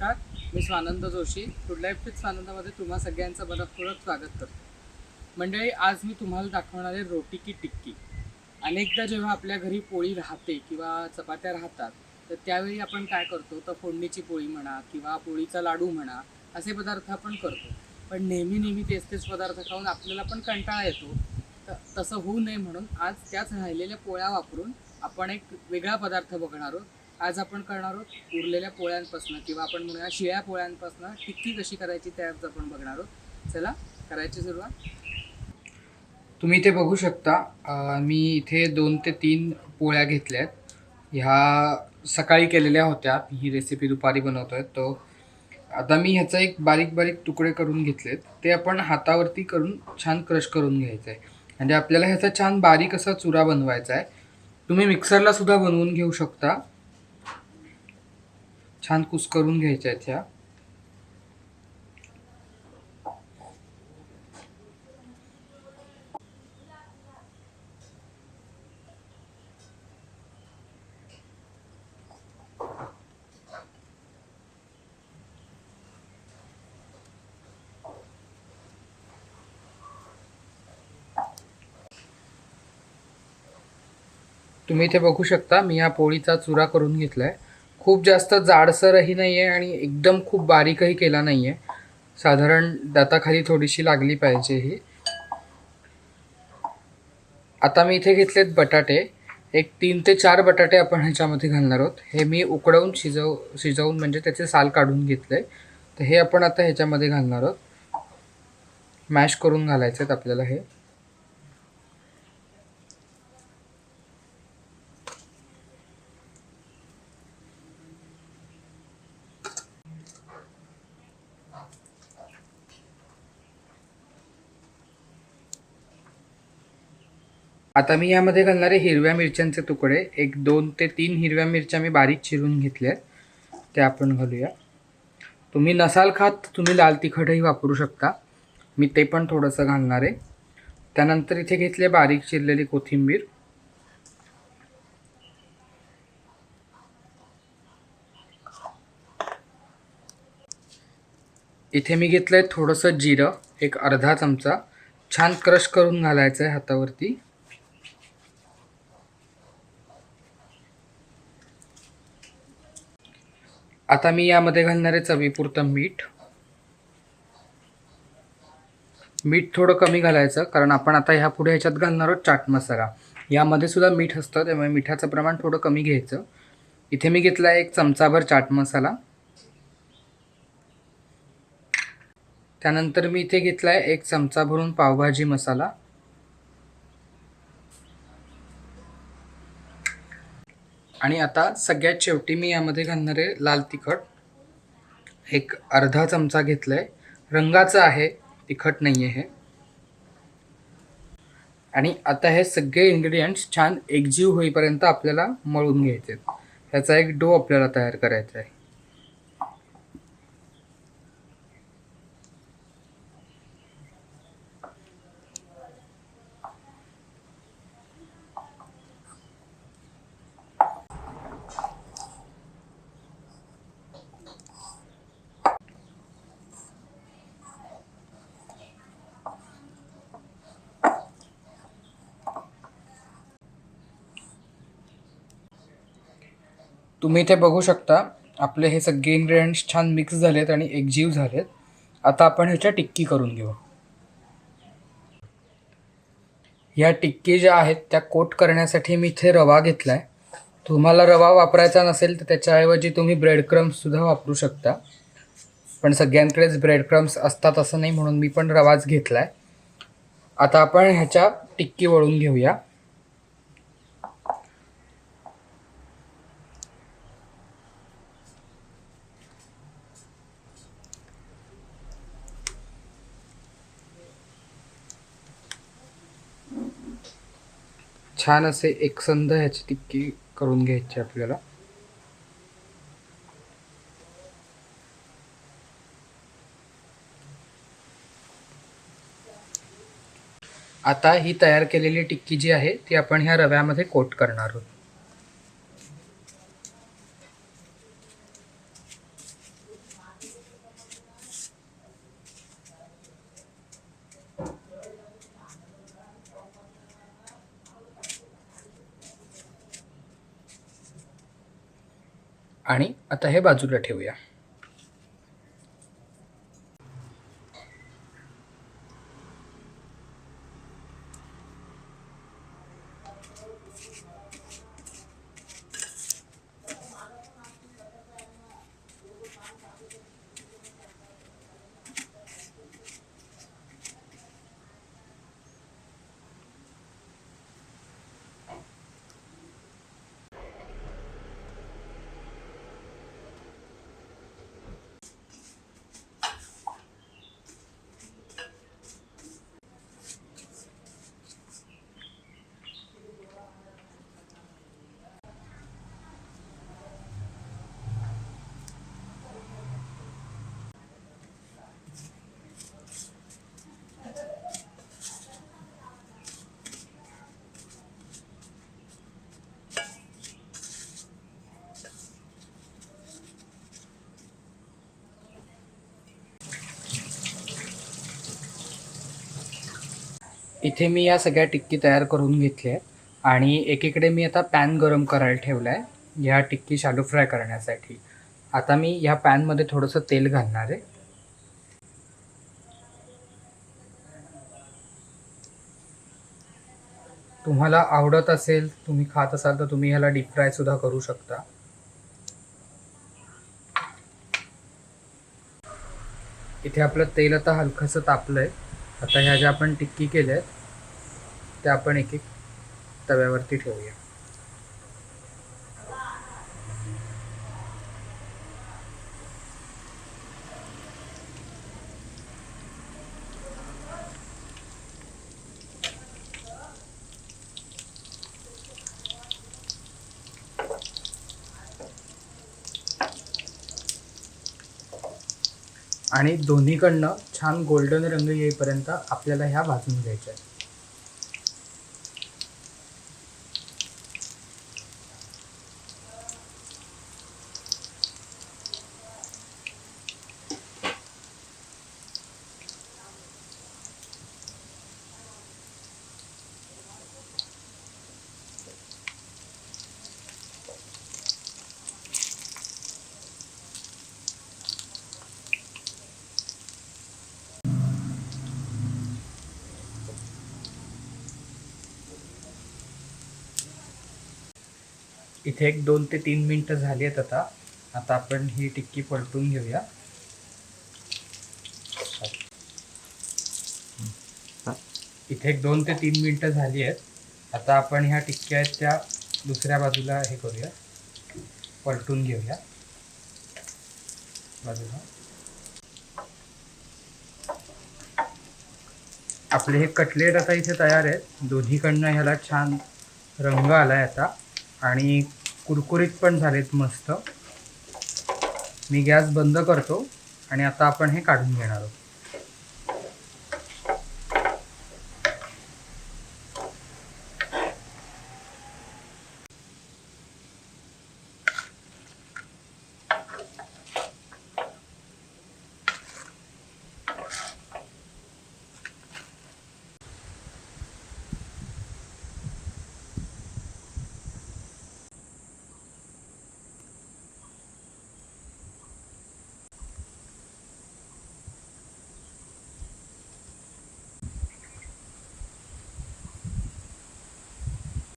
नमस्कार. मी Swanand Joshi. Food life with स्वानंदामध्ये तुम्हा सगळ्यांचं मनपूर्वक स्वागत करतो. मंडळी आज मी तुम्हाला दाखवणार आहे रोटी की टिक्की. अनेकदा जेव्हा आपल्या घरी पोळी राहते किंवा चपात्या राहतात तर त्यावेळी आपण काय करतो? तर फोडणीची पोळी म्हणा किंवा पोळीचा लाडू म्हणा असे पदार्थ आपण करतो. पण नेहमी नेहमी तेच तेच पदार्थ खाऊन आपल्याला पण कंटाळा येतो. तर तसं होऊ नये म्हणून आज त्याच राहिलेल्या पोळ्या वापरून आपण एक वेगळा पदार्थ बघणार आहोत. आज आपण करणार आहोत उरलेल्या पोळ्यांपासून किंवा आपण म्हणूया शिळ्या पोळ्यांपासून टिक्की कशी करायची ते आज आपण बघणार आहोत. चला करायची सुरुवात. तुम्ही इथे बघू शकता मी इथे दोन ते तीन पोळ्या घेतल्या आहेत ह्या सकाळी केलेल्या होत्या. ही रेसिपी दुपारी बनवतो आहे तो आता मी ह्याचा एक बारीक बारीक तुकडे करून घेतलेत. ते आपण हातावरती करून छान क्रश करून घ्यायचं आहे म्हणजे आपल्याला ह्याचा छान बारीक असा चुरा बनवायचा आहे तुम्ही मिक्सरला सुद्धा बनवून घेऊ शकता. छान कुस करून घ्यायच्या आहेत ह्या. तुम्ही इथे बघू शकता मी या पोळीचा चुरा करून घेतलाय. खूप जास्त जाडसरही नाही आहे आणि एकदम खूप बारीकही केला नाही आहे साधारण दाताखाली थोडीशी लागली पाहिजे ही. आता मी इथे घेतलेत बटाटे. एक तीन ते चार बटाटे आपण ह्याच्यामध्ये घालणार आहोत. हे मी उकडवून शिजव शिजवून म्हणजे त्याचे साल काढून घेतले तर हे आपण आता ह्याच्यामध्ये घालणार आहोत. मॅश करून घालायचे आहेत आपल्याला हे. आता मी यामध्ये घालणारे हिरव्या मिरच्यांचे तुकडे एक दोन ते तीन हिरव्या मिरच्या मी बारीक चिरून घेतल्या आहेत त्या आपण घालूया. तुम्ही नसाल खात तुम्ही लाल तिखटही वापरू शकता. मी ते पण थोडंसं घालणार आहे. त्यानंतर इथे घेतले बारीक चिरलेली कोथिंबीर. इथे मी घेतलं आहे थोडंसं जिरं एक अर्धा चमचा. छान क्रश करून घालायचं आहे हातावरती. आता मी यामध्ये घालणार आहे चवीपुरतं मीठ. मीठ थोडं कमी घालायचं कारण आपण आता ह्या पुढे ह्याच्यात घालणार आहोत चाट मसाला. यामध्ये सुद्धा मीठ असतं त्यामुळे मिठाचं प्रमाण थोडं कमी घ्यायचं. इथे मी घेतला आहे एक चमचाभर चाट मसाला. त्यानंतर मी इथे घेतला आहे एक चमचा भरून पावभाजी मसाला. आणि आता सगळ्यात शेवटी मी यामध्ये घालणार आहे लाल तिखट. एक अर्धा चमचा घेतला आहे रंगाचं आहे तिखट नाही आहे हे. आणि आता हे सगळे इन्ग्रेडियंट्स छान एकजीव होईपर्यंत आपल्याला मळून घ्यायचे आहेत ह्याचा एक डो आपल्याला तयार करायचा आहे. तुम्ही इथे बघू शकता आपले हे सगळे इन्ग्रेडियंट्स छान मिक्स झालेत आणि एकजीव झालेत. आता आपण ह्याच्या टिक्की करून घेऊ. ह्या टिक्की ज्या आहेत त्या कोट करण्यासाठी मी इथे रवा घेतला आहे तुम्हाला रवा वापरायचा नसेल तर त्याच्याऐवजी तुम्ही ब्रेड क्रम्ससुद्धा वापरू शकता. पण सगळ्यांकडेच ब्रेड क्रम्स असतात असं नाही म्हणून मी पण रवाच घेतला आहे आता आपण ह्याच्या टिक्की वळून घेऊया. छान असे एकसंध ह्याची टिक्की करून घ्यायची आपल्याला. आता ही तयार केलेली टिक्की जी आहे ती आपण ह्या रव्यामध्ये कोट करणार आहोत. आणि आता हे बाजूला ठेवूया. इथे मी या सगळ्या टिक्की तयार करून घेतल्या आणि एकीकडे मी आता पॅन गरम करायला ठेवला आहे ह्या टिक्की शालू फ्राय करण्यासाठी. आता मी ह्या पॅनमध्ये थोडंसं तेल घालणार आहे. तुम्हाला आवडत असेल तुम्ही खात असाल तर तुम्ही ह्याला डीप फ्राय सुद्धा करू शकता. इथे आपलं तेल आता हलकंसं तापलंय. आता ह्या ज्या आपण टिक्की केल्या आहेत त्या आपण एक एक तव्यावरती ठेवूया. आणि दोन्हीकडनं छान गोल्डन रंग येईपर्यंत आपल्याला ह्या भाजून घ्यायच्या आहेत. इथे एक दोन ते तीन मिनटं झाली आहेत आता. आता आपण ही टिक्की पलटून घेऊया. इथे एक दोन ते तीन मिनटं झाली आहेत. आता आपण ह्या टिक्क्या आहेत त्या दुसऱ्या बाजूला हे करूया. पलटून घेऊया. बाजूला. आपले हे कटलेट आता इथे तयार आहेत. दोन्हीकडनं ह्याला छान रंग आलाय आता. आणि कुरकुरीत पण झालेत मस्त. मी गॅस बंद करतो आणि आता आपण हे काढून घेणार आहोत.